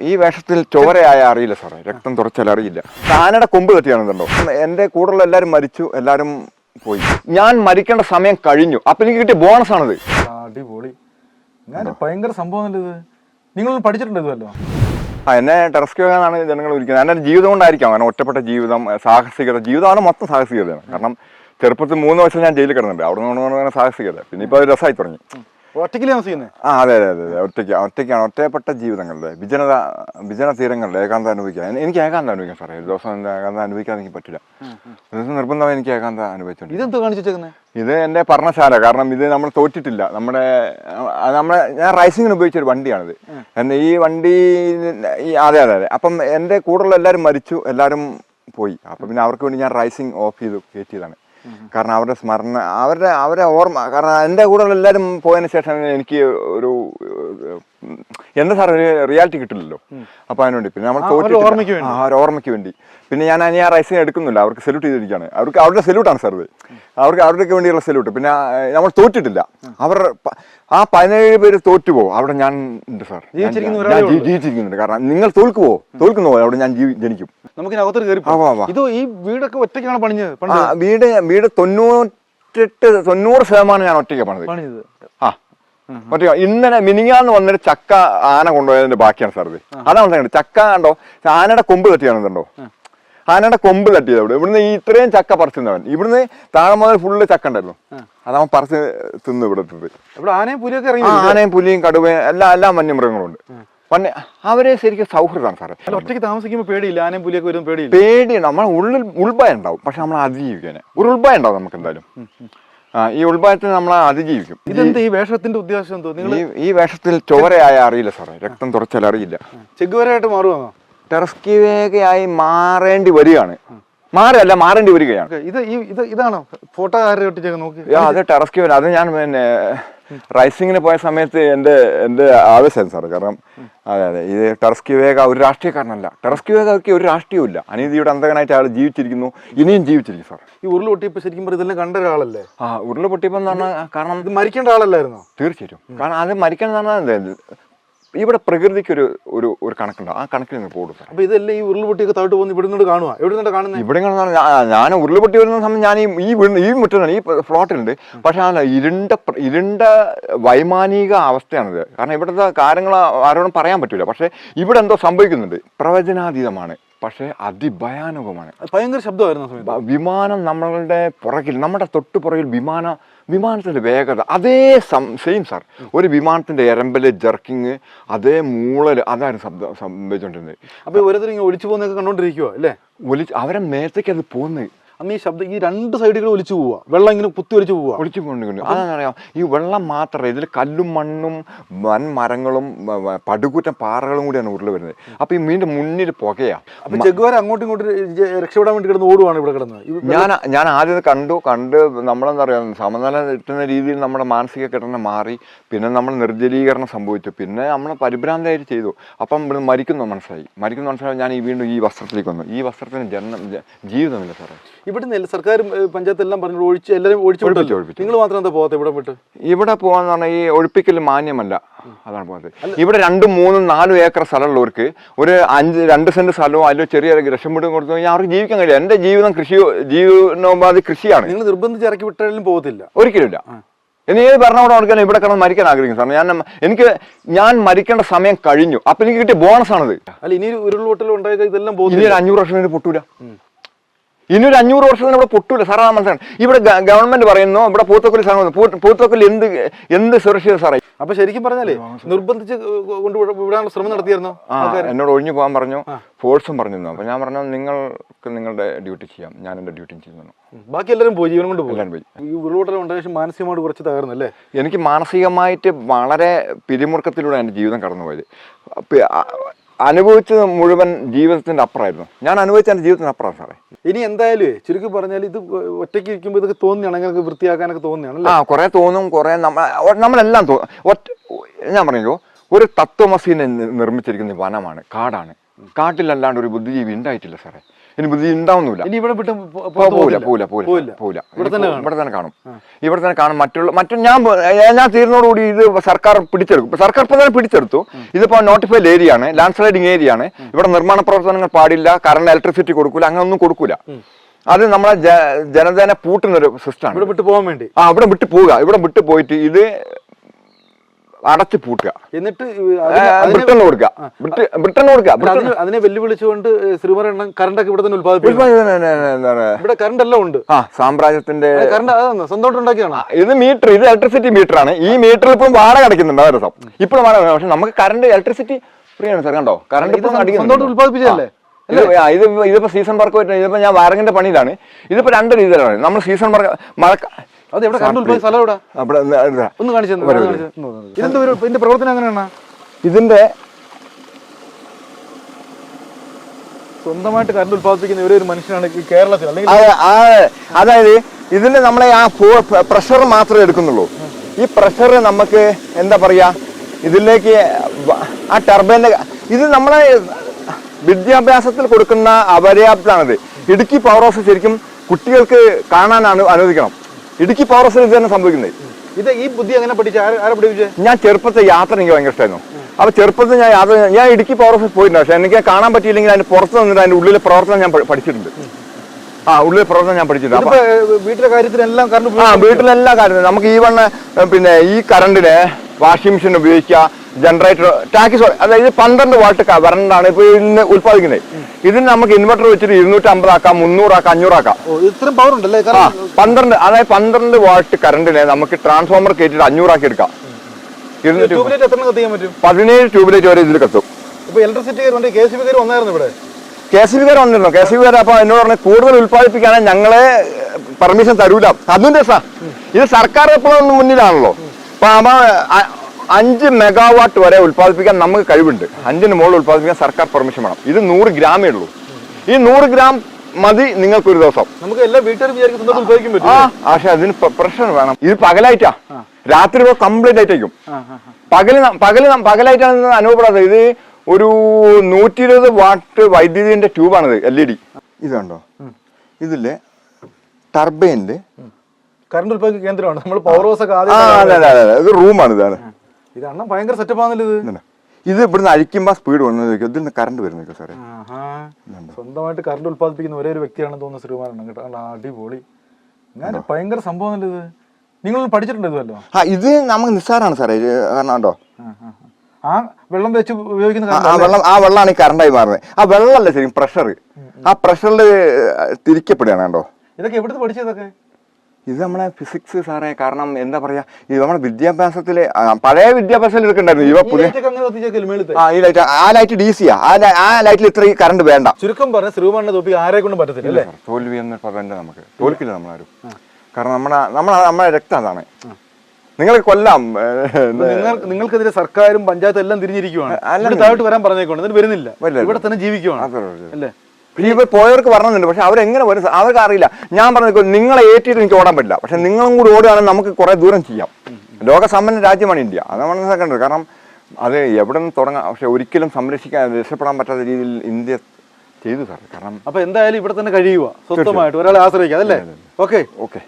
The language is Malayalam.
ഈ വേഷത്തിൽ ചോരയായ അറിയില്ല സാറേ. രക്തം തുറച്ചാൽ അറിയില്ല. താനയുടെ കൊമ്പ് തട്ടിയാണെന്നുണ്ടോ എന്റെ കൂടെയുള്ള എല്ലാരും മരിച്ചു എല്ലാരും പോയി. ഞാൻ മരിക്കേണ്ട സമയം കഴിഞ്ഞു. അപ്പൊ എനിക്ക് കിട്ടിയ ബോണസ് ആണത്. അടിപൊളി. ഞാൻ ഭയങ്കര സംഭവം ഇത്. നിങ്ങൾ പഠിച്ചിട്ടുണ്ട് ആ എന്നെ ടെറസ്ക്യോ എന്നാണ് ജനങ്ങൾ വിളിക്കുന്നത്. എന്റെ ജീവിതം കൊണ്ടായിരിക്കാം. അങ്ങനെ ഒറ്റപ്പെട്ട ജീവിതം സാഹസികത. ജീവിതമാണ് മൊത്തം സാഹസികതയാണ്. കാരണം ചെറുപ്പത്തിൽ മൂന്ന് വയസ്സിൽ ഞാൻ ജയിലിൽ കിടന്നുണ്ട് അവിടെ നിന്ന് സാഹസികത. പിന്നെ ഇപ്പോൾ അത് രസമായി തുടങ്ങി. ഒറ്റയ്ക്ക് താമസിക്കുന്നത് ആ അതെ അതെ അതെ ഒറ്റയ്ക്ക് ഒറ്റയ്ക്കാണ്. ഒറ്റപ്പെട്ട ജീവിതങ്ങളുടെ വിജനത വിജന തീരങ്ങളിൽ ഏകാന്തം അനുഭവിക്കാൻ. എനിക്ക് ഏകാന്തം അനുഭവിക്കാം സാറേ. ഒരു ദിവസം ഏകാന്തം അനുഭവിക്കാൻ എനിക്ക് പറ്റില്ല. ഒരു ദിവസം നിർബന്ധമായി എനിക്ക് ഏകാന്തം അനുഭവിച്ചിട്ടുണ്ട് ഇതെന്തോ ഇത് എന്റെ പർണശാല കാരണം ഇത് നമ്മൾ തോറ്റിട്ടില്ല. നമ്മുടെ നമ്മളെ ഞാൻ റൈസിങ്ങിന് ഉപയോഗിച്ച ഒരു വണ്ടിയാണിത്. എന്നാൽ ഈ വണ്ടി ഈ അതെ അതെ അതെ. അപ്പം എന്റെ കൂടെയുള്ള എല്ലാവരും മരിച്ചു. എല്ലാവരും പോയി. അപ്പം പിന്നെ അവർക്ക് വേണ്ടി ഞാൻ റൈസിങ് ഓഫ് ചെയ്തു കയറ്റിയതാണ്. കാരണം അവരുടെ സ്മരണ അവരുടെ അവരെ ഓർമ്മ കാരണം എന്റെ കൂടെയുള്ള എല്ലാവരും പോയതിന് ശേഷം എനിക്ക് ഒരു എന്താ സാർ ഒരു റിയാലിറ്റി കിട്ടില്ലല്ലോ. അപ്പൊ അതിനുവേണ്ടി പിന്നെ നമ്മൾ വേണ്ടി. ആ, ഒരു ഓർമ്മയ്ക്ക് വേണ്ടി. പിന്നെ ഞാൻ ഇനി ആ റൈസിങ് എടുക്കുന്നില്ല. അവർക്ക് സല്യൂട്ട് ചെയ്തിരിക്കുകയാണ്. അവർക്ക് അവരുടെ സല്യൂട്ടാണ് സാർ ഇത്. അവർക്ക് അവർക്ക് വേണ്ടിയുള്ള സല്യൂട്ട് പിന്നെ നമ്മൾ തോറ്റിട്ടില്ല. അവർ ആ പതിനേഴ് പേര് തോറ്റുപോ അവിടെ ഞാൻ ഉണ്ട് സാർ. ഞാൻ-. ജീവിച്ചിരിക്കുന്നുണ്ട്. കാരണം നിങ്ങൾ തോൽക്കുവോ തോൽക്കുന്നു അവിടെ ഞാൻ ജീവി- ജനിക്കും. നമുക്ക്. ഇത് ഈ വീടൊക്കെ ഒറ്റയ്ക്കാണ് പണിഞ്ഞത്? വീട് വീട് തൊണ്ണൂറ്റെട്ട് തൊണ്ണൂറ് ശതമാനം ഞാൻ ഒറ്റയ്ക്ക് പണിത്. ആ. ഒറ്റ ഇന്നലെ മിനിങ്ങാന്ന് വന്നൊരു ചക്ക ആന കൊണ്ടുപോയതിന്റെ ബാക്കിയാണ് സാർ ഇത്. അതാണ് പറയുന്നത് ചക്ക കണ്ടോ? ആനയുടെ കൊമ്പ് തട്ടിയാണെന്നുണ്ടോ ആനയുടെ കൊമ്പ് തട്ടിയത് ഇവിടെ ഇവിടുന്ന് ഈ ഇത്രയും ചക്ക പറിച്ചിരുന്നവൻ. ഇവിടുന്ന് താഴെ മുതൽ ഫുള്ള് ചക്ക ഉണ്ടായിരുന്നു. അതവൻ പറിച്ച് തിന്നു ഇവിടെ ആനയും പുലിയൊക്കെ ഇറങ്ങി. ആനയും പുലിയും കടുവയും എല്ലാ എല്ലാ വന്യമൃഗങ്ങളുണ്ട്. പണ്ട് അവരെ ശരിക്കും സൗഹൃദമാണ് സാറേ. ഒറ്റയ്ക്ക് താമസിക്കുമ്പോൾ പേടിയില്ല? ആനയും പുലിയൊക്കെ വരും പേടിയില്ല? പേടിയുണ്ട്. നമ്മൾ ഉള്ളിൽ ഉൾഭയം ഉണ്ടാവും. പക്ഷെ നമ്മൾ അതിജീവിക്കാനെ. ഒരു ഉൾഭയം ഉണ്ടാവും നമുക്ക് എന്തായാലും. ഈ ഉൾഭാഗത്തിൽ നമ്മൾ അതിജീവിക്കും. ഇതെന്ത് ഈ വേഷത്തിന്റെ ഉദ്ദേശം എന്തോ? നിങ്ങൾ ഈ വേഷത്തിൽ ചോരയായ അറിയില്ല സാറേ. രക്തം തുറച്ചാൽ അറിയില്ല. ചെഗുവരായിട്ട് മാറുവാണോ ടെറസ്കി വേഗയായി മാറേണ്ടി വരികയാണ്. മാറല്ല മാറേണ്ടി വരികയാണ്. ഇത് ഈ ഇത് ഇതാണോ? ഫോട്ടോ ആരുടെ ഒട്ടിച്ചേക്ക് നോക്കി? അത് ടെറസ്കി അത് ഞാൻ പിന്നെ റൈസിങ്ങിന് പോയ സമയത്ത് എന്റെ എന്റെ ആവശ്യം സാർ കാരണം അതെ അതെ ഇത് ടെറസ്ക്യൂ വേഗ ഒരു രാഷ്ട്രീയക്കാരനല്ല. ടെറസ്ക്യൂ വേഗയ്ക്ക് ഒരു രാഷ്ട്രീയവും ഇല്ല അനീതിയുടെ അന്തകനായിട്ട് അയാൾ ജീവിച്ചിരിക്കുന്നു. ഇനിയും ജീവിച്ചിരിക്കും സാർ ഈ ഉരുൾ പൊട്ടിപ്പ് ശരിക്കും പറഞ്ഞാൽ ഇതെല്ലാം കണ്ട ഒരാളല്ലേ? ആ ഉരുൾ പൊട്ടിയപ്പോൾ എന്ന് പറഞ്ഞാൽ കാരണം ഇത് മരിക്കേണ്ട ആളല്ലായിരുന്നോ? തീർച്ചയായിട്ടും. കാരണം അത് മരിക്കണം എന്ന് പറഞ്ഞാൽ? ഇവിടെ പ്രകൃതിക്ക് ഒരു ഒരു ഒരു കണക്കുണ്ട്. ആ കണക്കിൽ നിന്ന് പോകും അപ്പൊ ഇതെല്ലാം ഈ ഉരുൾപൊട്ടിയൊക്കെ തവിട്ട് പോകുന്ന ഇവിടെ നിന്ന് കാണുക എവിടെ നിന്ന് കാണുന്നത് ഇവിടെ കാണുന്ന ഞാൻ- ഉരുൾപൊട്ടി വരുന്ന സമയം ഞാൻ ഈ ഈ ഈ മുറ്റത്താണ് ഈ ഫ്ലോട്ടിലുണ്ട് പക്ഷെ അല്ല ഇരുണ്ട ഇരുണ്ട വൈമാനിക അവസ്ഥയാണിത്. കാരണം ഇവിടുത്തെ കാര്യങ്ങൾ ആരോടും പറയാൻ പറ്റില്ല പക്ഷെ ഇവിടെ എന്തോ സംഭവിക്കുന്നുണ്ട്. പ്രവചനാതീതമാണ്. പക്ഷേ അതിഭയാനകമാണ്. ഭയങ്കര ശബ്ദമായിരുന്നു വിമാനം നമ്മളുടെ പുറകിൽ നമ്മുടെ തൊട്ടുപുറകിൽ വിമാന വിമാനത്തിന്റെ വേഗത അതേ സം സെയിം സാർ ഒരു വിമാനത്തിന്റെ എരമ്പൽ ജർക്കിങ് അതേ മൂളൽ അതായിരുന്നു ശബ്ദം സംഭവിച്ചുകൊണ്ടിരുന്നത് അപ്പോൾ ഓരോരുത്തർ ഇങ്ങനെ ഒളിച്ചു പോകുന്നൊക്കെ കണ്ടോണ്ടിരിക്കുക അല്ലേ? ഒലി അവരെ മേത്തേക്ക് അത് പോകുന്നത് അന്ന് ഈ ശബ്ദം ഈ രണ്ട് സൈഡുകൾ ഒലിച്ചു പോവുക വെള്ളം ഇങ്ങനെ കുത്തി ഒലിച്ചു പോവുക ഒളിച്ചു അതെന്നറിയാം ഈ വെള്ളം മാത്രമേ ഇതിൽ കല്ലും മണ്ണും വൻ മരങ്ങളും പടുകൂറ്റൻ പാറകളും കൂടിയാണ് ഉരുൾ വരുന്നത്. അപ്പൊ ഈ മീനിന്റെ മുന്നിൽ പുകയാ. അപ്പൊ അങ്ങോട്ടും ഇങ്ങോട്ടും രക്ഷപ്പെടാൻ വേണ്ടി കിടന്ന് ഓടുവാണ് ഇവിടെ കിടന്നത് ഞാൻ ഞാൻ ആദ്യം കണ്ടു. കണ്ട് നമ്മളെന്താ പറയാ സമനില കിട്ടുന്ന രീതിയിൽ നമ്മുടെ മാനസിക ഘടന മാറി. പിന്നെ നമ്മൾ നിർജലീകരണം സംഭവിച്ചു. പിന്നെ നമ്മൾ പരിഭ്രാന്തമായിട്ട് ചെയ്തു. അപ്പം ഇവിടെ മരിക്കുന്നു മനസ്സിലായി. മരിക്കുന്നു മനസ്സിലായി. ഞാൻ ഈ വീണ്ടും ഈ വസ്ത്രത്തിലേക്ക് വന്നു. ഈ വസ്ത്രത്തിന് ജന്മം ജീവിതമില്ല സാറേ. ഇവിടുന്ന് സർക്കാർ സർക്കാരും പഞ്ചായത്ത് എല്ലാം പറഞ്ഞു ഒഴിച്ച് എല്ലാവരും ഒഴിച്ചു നിങ്ങൾ മാത്രം എന്താ പോകാത്ത ഇവിടെ വിട്ട്? ഇവിടെ പോകാന്ന് പറഞ്ഞാൽ ഈ ഒഴിപ്പിക്കൽ മാന്യമല്ല. അതാണ് പോകുന്നത് ഇവിടെ രണ്ടും മൂന്നും നാലും ഏക്കർ സ്ഥലമുള്ളവർക്ക് ഒരു അഞ്ച് രണ്ട് സെന്റ് സ്ഥലവും അതിലോ ചെറിയ രക്ഷപ്പെടും കൊടുത്തു കഴിഞ്ഞാൽ അവർക്ക് ജീവിക്കാൻ കഴിയില്ല. എന്റെ ജീവിതം കൃഷി ജീവനോപാധി കൃഷിയാണ്. നിങ്ങൾ നിർബന്ധിച്ച് ഇറക്കി വിട്ടാലും പോകത്തില്ല ഒരിക്കലുമില്ല ഇനി ഏത് ഭരണകൂടം കൊടുക്കാൻ ഇവിടെ കിടന്ന് മരിക്കാൻ ആഗ്രഹിക്കും സാർ ഞാൻ എനിക്ക് ഞാൻ മരിക്കേണ്ട സമയം കഴിഞ്ഞു. അപ്പൊ എനിക്ക് കിട്ടിയ ബോണസ് ആണത്. അല്ല ഇനി ഉരുൾപൊട്ടൽ ഉണ്ടായത് ഇതെല്ലാം ഇനി പോകുന്നില്ല ഒരു അഞ്ഞൂറ് വർഷം പൊട്ടൂല. ഇനി ഒരു അഞ്ഞൂറ് വർഷത്തിന് ഇവിടെ പൊട്ടൂല. സാറാ ആ മനസ്സിലാണ് ഇവിടെ ഗവൺമെന്റ് പറയുന്നു ഇവിടെ പൂത്തക്കൊല്ലി സാധനം പൂത്തക്കൊല്ലി എന്ത് എന്ത് സുരക്ഷിത സാറേ? അപ്പൊ ശരിക്കും പറഞ്ഞാലേ നിർബന്ധിച്ച് കൊണ്ട് വിടാനുള്ള ശ്രമം നടത്തിയിരുന്നു എന്നോട് ഒഴിഞ്ഞു പോകാൻ പറഞ്ഞു. ഫോഴ്സും പറഞ്ഞു അപ്പൊ ഞാൻ പറഞ്ഞു നിങ്ങൾക്ക് നിങ്ങളുടെ ഡ്യൂട്ടി ചെയ്യാം. ഞാൻ എന്റെ ഡ്യൂട്ടി ചെയ്യുന്നു. ബാക്കി എല്ലാവരും പോയി ജീവൻ കൊണ്ട് പോകാൻ പോയി. ഈ ഉരുൾപൊട്ടൽ ഉണ്ടായ മാനസികമായിട്ട് കുറച്ച് തകർന്നല്ലേ എനിക്ക് മാനസികമായിട്ട് വളരെ പിരിമുറുക്കത്തിലൂടെ എന്റെ ജീവിതം കടന്നുപോയത്. അനുഭവിച്ചത് മുഴുവൻ ജീവിതത്തിന്റെ അപ്പുറമായിരുന്നു. ഞാൻ അനുഭവിച്ച എന്റെ ജീവിതത്തിന് അപ്പുറം സാറേ. ഇനി എന്തായാലും ചുരുക്കി പറഞ്ഞാൽ ഇത് ഒറ്റയ്ക്ക് ഇരിക്കുമ്പോൾ ഇതൊക്കെ തോന്നിയാണ് അങ്ങനെ വൃത്തിയാക്കാനൊക്കെ തോന്നിയാണ് ആ കുറെ തോന്നും കുറെ നമ്മ നമ്മളെല്ലാം തോന്നും ഒറ്റ ഞാൻ പറഞ്ഞല്ലോ ഒരു തത്വമസീനെ നിർമ്മിച്ചിരിക്കുന്ന വനമാണ് കാടാണ്. കാട്ടിലല്ലാണ്ട് ഒരു ബുദ്ധിജീവി ഉണ്ടായിട്ടില്ല സാറേ. ഇനി ബുദ്ധി ഉണ്ടാവുന്നില്ല ഇനി ഇവിടെ വിട്ട് പോവില്ല പോവില്ല പോവില്ല. പോവില്ല ഇവിടെ തന്നെ കാണും. ഇവിടെ തന്നെ കാണും. ഇവിടെ തന്നെ കാണും. മറ്റുള്ള മറ്റു ഞാൻ ഞാൻ തീർന്നോടുകൂടി ഇത് സർക്കാർ പിടിച്ചെടുക്കും. സർക്കാർ ഇപ്പൊ തന്നെ പിടിച്ചെടുത്തു. ഇതിപ്പോ നോട്ടിഫൈഡ് ഏരിയ ആണ്. ലാൻഡ് സ്ലൈഡിങ് ഏരിയ ആണ് ഇവിടെ നിർമ്മാണ പ്രവർത്തനങ്ങൾ പാടില്ല. കറണ്ട് ഇലക്ട്രിസിറ്റി കൊടുക്കൂല. അങ്ങനെ ഒന്നും കൊടുക്കൂല. അത് നമ്മളെ ജനതനെ പൂട്ടുന്ന ഒരു സിസ്റ്റമാണ് ഇവിടെ വിട്ടു പോകാൻ വേണ്ടി. ആ ഇവിടെ വിട്ടു പോവുക. ഇവിടെ വിട്ടു പോയിട്ട് ഇത് അടച്ചു പൂട്ടുക. എന്നിട്ട് ബ്രിട്ടന് കൊടുക്കുക. ബ്രിട്ട- ബ്രിട്ടന് കൊടുക്കുക. അതിനെ വെല്ലുവിളിച്ചുകൊണ്ട് ശ്രീമരണം കറണ്ട് ഒക്കെ ഇവിടെ തന്നെ ഉത്പാദിപ്പിക്കും ഇവിടെ കറണ്ട് എല്ലാം ഉണ്ട്. ആ സാമ്രാജ്യത്തിന്റെ കറണ്ട് സ്വന്തമായിട്ട് ഉണ്ടാക്കിയാണ് ഇത് മീറ്റർ ഇത് ഇലക്ട്രിസിറ്റി മീറ്റർ ആണ്. ഈ മീറ്ററിൽ ഇപ്പം വാട കടക്കുന്നുണ്ട് രസം. ഇപ്പോഴും വാട പക്ഷെ നമുക്ക് കറണ്ട് ഇലക്ട്രിസിറ്റി ഫ്രീ ആണ് സാർ കണ്ടോ? കറണ്ട് ഇപ്പം സ്വന്തമായിട്ട് ഉത്പാദിപ്പിച്ചതല്ലേ ഇത് ഇതിപ്പോ സീസൺ വർക്ക് പറ്റുന്നത് ഇതിപ്പോ ഞാൻ വയറിങ്ങിന്റെ പണിയിലാണ്. ഇതിപ്പോ രണ്ട് രീതിയിലാണ്. നമ്മൾ സീസൺ വർക്ക് മഴ അത് എവിടെ? കറണ്ട് ഉത്പാദിച്ച സ്ഥലം എവിടെ? അവിടെ ഒന്ന് കാണിച്ചു തന്നെ, ഒന്ന് കാണിച്ച്. തന്നെ. ഇതെന്ത് ഒരു ഇതിന്റെ പ്രവർത്തനം എങ്ങനെയാണ്? ഇതിന്റെ സ്വന്തമായിട്ട് കറണ്ട് ഉത്പാദിപ്പിക്കുന്ന ഒരേ ഒരു മനുഷ്യനാണ് ഈ കേരളത്തിൽ അല്ലെങ്കിൽ ആ- ആ- അതായത് ഇതിന്റെ നമ്മളെ ആ പ്രഷർ മാത്രമേ എടുക്കുന്നുള്ളൂ. ഈ പ്രഷർ നമുക്ക് എന്താ പറയാ? ഇതിലേക്ക് വ- ആ ടർബൈന്റെ ഇത് നമ്മളെ വിദ്യാഭ്യാസത്തിൽ കൊടുക്കുന്ന അപര്യാപ്തമാണിത്. ഇടുക്കി പവർ ഹൗസ് ശരിക്കും കുട്ടികൾക്ക് കാണാനാണ് അനുവദിക്കണം. ഇടുക്കി പവർ ഹൗസിൽ തന്നെ സംഭവിക്കുന്നത്. ഇത് ഈ ബുദ്ധി എങ്ങനെ പഠിച്ചു? ആരെ പഠിപ്പിച്ചേ? ഞാൻ ചെറുപ്പത്തെ യാത്ര എനിക്ക് ഭയങ്കര ഇഷ്ടമായിരുന്നു അപ്പൊ ചെറുപ്പത്തിൽ ഞാൻ യാത്ര ഞാൻ ഇടുക്കി പവർ ഹൗസിൽ പോയിട്ടുണ്ട് പക്ഷെ എനിക്ക് കാണാൻ പറ്റിയില്ലെങ്കിൽ അതിന്റെ പുറത്ത് നിന്നിട്ട് അതിന്റെ ഉള്ളിലെ പ്രവർത്തനം ഞാൻ പഠിച്ചിട്ടുണ്ട്. ആ ഉള്ളിലെ പ്രവർത്തനം ഞാൻ പഠിച്ചിട്ടുണ്ട്. വീട്ടിലെ കാര്യത്തിനെല്ലാം കറണ്ട് ആ വീട്ടിലെല്ലാ കാര്യത്തിനും. നമുക്ക് ഈ വണ്ണ പിന്നെ ഈ കറണ്ടിനെ വാഷിംഗ് മെഷീൻ ഉപയോഗിക്കുക. ജനറേറ്റർ ടാക്സ് അതായത് പന്ത്രണ്ട് വാട്ട് കറണ്ടാണ് ഇപ്പൊ ഇന്ന് ഉത്പാദിക്കുന്നത് ഇതിന് നമുക്ക് ഇൻവെർട്ടർ വെച്ചിട്ട് ഇരുന്നൂറ്റി അമ്പതാക്കാം മുന്നൂറാക്കാം അഞ്ഞൂറാക്കാം ഇത്രയും പവർ ഉണ്ടല്ലേ? ആ പന്ത്രണ്ട് അതായത് പന്ത്രണ്ട് വാട്ട് കറണ്ടിനെ നമുക്ക് ട്രാൻസ്ഫോമർ കയറ്റിട്ട് അഞ്ഞൂറാക്കി എടുക്കാം. പതിനേഴ് ട്യൂബിലേറ്റ് വരെ ഇതിൽ കത്തും. ഇലക്ട്രിസിറ്റി കെ സി ബി വന്നായിരുന്നു ഇവിടെ കെ സി ബി വന്നിരുന്നു കെ സി ബി അപ്പൊ എന്നോട് പറഞ്ഞു കൂടുതൽ ഉത്പാദിപ്പിക്കാതെ ഞങ്ങളെ പെർമിഷൻ തരൂല. അതും രസാ. ഇത് സർക്കാർ എപ്പോഴും മുന്നിലാണല്ലോ. അപ്പൊ അമ്മ അഞ്ച് മെഗാവാട്ട് വരെ ഉൽപ്പാദിപ്പിക്കാൻ നമുക്ക് കഴിവുണ്ട്. അഞ്ചിന് മുകളിൽ ഉൽപ്പാദിപ്പിക്കാൻ സർക്കാർ പെർമിഷൻ വേണം. ഇത് നൂറ് ഗ്രാമേ ഉള്ളൂ. ഈ നൂറ് ഗ്രാം മതി നിങ്ങൾക്ക് ഒരു ദിവസം. നമുക്ക് എല്ലാ പറ്റും ആ പക്ഷെ അതിന് പ്രഷർ വേണം. ഇത് പകലായിട്ടാ. രാത്രി കംപ്ലീറ്റ് ആയിട്ടേക്കും. പകൽ പകൽ പകലായിട്ടാണ് ഇത് അനുഭവപ്പെടാത്തത്. ഇത് ഒരു നൂറ്റി ഇരുപത് വാട്ട് വൈദ്യുതിന്റെ ട്യൂബാണിത് എൽ ഇ ഡി. ഇത് കണ്ടോ? ഇതിൽ ടർബൈനിൽ കറണ്ട് കേന്ദ്രമാണ്. നമ്മൾ പവർ ഹൗസ് ഇത് റൂമാണ് ഇതാണ്. ഇത് അണ്ണൻ ഭയങ്കര സെറ്റപ്പ് ആണല്ലോ ഇത്. ഇത് ഇവിടുന്ന് അഴിക്കുമ്പോ സ്പീഡ് ഇതിൽ നിന്ന് കറണ്ട് വരുന്നു സാറേ. സ്വന്തമായിട്ട് കറണ്ട് ഉത്പാദിപ്പിക്കുന്ന ഒരേ ഒരു വ്യക്തിയാണെന്ന് തോന്നുന്നു ശ്രീമാൻ കേട്ടോ അടിപൊളി. ഞാൻ ഭയങ്കര സംഭവം ഇത്? നിങ്ങൾ പഠിച്ചിട്ടുണ്ട് ആ ഇത് നമുക്ക് നിസ്സാരാണ് സാറേ. കാരണം ആ വെള്ളം വെച്ച് ഉപയോഗിക്കുന്ന ആ- ആ വെള്ളം ആ വെള്ളമാണ് ഈ കറണ്ടായി മാറുന്നത്. ആ വെള്ളമല്ല ശരി പ്രഷർ ആ പ്രഷറിൽ തിരിക്കപ്പെടുകയാണ് കേട്ടോ ഇതൊക്കെ എവിടുന്ന് പഠിച്ചതൊക്കെ ഇത് നമ്മളെ ഫിസിക്സ് സാറേ കാരണം എന്താ പറയാ ഇത് നമ്മുടെ വിദ്യാഭ്യാസത്തിലെ ആ, പഴയ വിദ്യാഭ്യാസത്തിൽ ഇതൊക്കെ ഉണ്ടായിരുന്നു ഇവ പുതിയ ആ ഈ ലൈറ്റ് ആ ലൈറ്റ് ഡി സിയാ ആ ലൈ- ആ ലൈറ്റിൽ ഇത്ര കറണ്ട് വേണ്ട. ചുരുക്കം പറഞ്ഞ ശ്രീമാനെ തോപ്പി ആരെ കൊണ്ട് പറ്റത്തില്ല അല്ലേ? തോൽവി എന്ന് പറയണ്ട നമുക്ക്. തോൽക്കില്ല നമ്മളാരും. കാരണം നമ്മുടെ നമ്മളെ നമ്മളെ രക്തം അതാണ്. നിങ്ങൾ കൊല്ലാം നിങ്ങൾ നിങ്ങൾക്കെതിരെ സർക്കാരും പഞ്ചായത്തും എല്ലാം തിരിഞ്ഞിരിക്കുവാണ്. അല്ല, ഇവിടെ താഴോട്ട് വരാൻ പറഞ്ഞേക്കുവാണ്. എന്നിട്ട് വരുന്നില്ല. വരില്ല. ഇവിടെ തന്നെ ജീവിക്കുവാണ്. അല്ലേ? ഈ ഇപ്പോൾ പോയവർക്ക് പറഞ്ഞിട്ടുണ്ട് പക്ഷെ അവരെങ്ങനെ വരും? അവർക്ക് അറിയില്ല. ഞാൻ പറഞ്ഞു നിങ്ങളെ ഏറ്റിട്ട് എനിക്ക് ഓടാൻ പറ്റില്ല. പക്ഷെ നിങ്ങളും കൂടി ഓടുകയാണെങ്കിൽ നമുക്ക് കുറേ ദൂരം ചെയ്യാം. ലോകസമ്പന്ന രാജ്യമാണ് ഇന്ത്യ. അത് നമ്മൾ മനസ്സിലാക്കേണ്ടത് കാരണം അത് എവിടെ നിന്ന് തുടങ്ങാം? പക്ഷെ ഒരിക്കലും സംരക്ഷിക്കാൻ രക്ഷപ്പെടാൻ പറ്റാത്ത രീതിയിൽ ഇന്ത്യ ചെയ്തു സാർ. കാരണം അപ്പൊ എന്തായാലും ഇവിടെ തന്നെ കഴിയുക. സ്വന്തമായിട്ട് ഒരാളെ ആശ്രയിക്കാം അല്ലേ? ഓക്കെ. ഓക്കെ.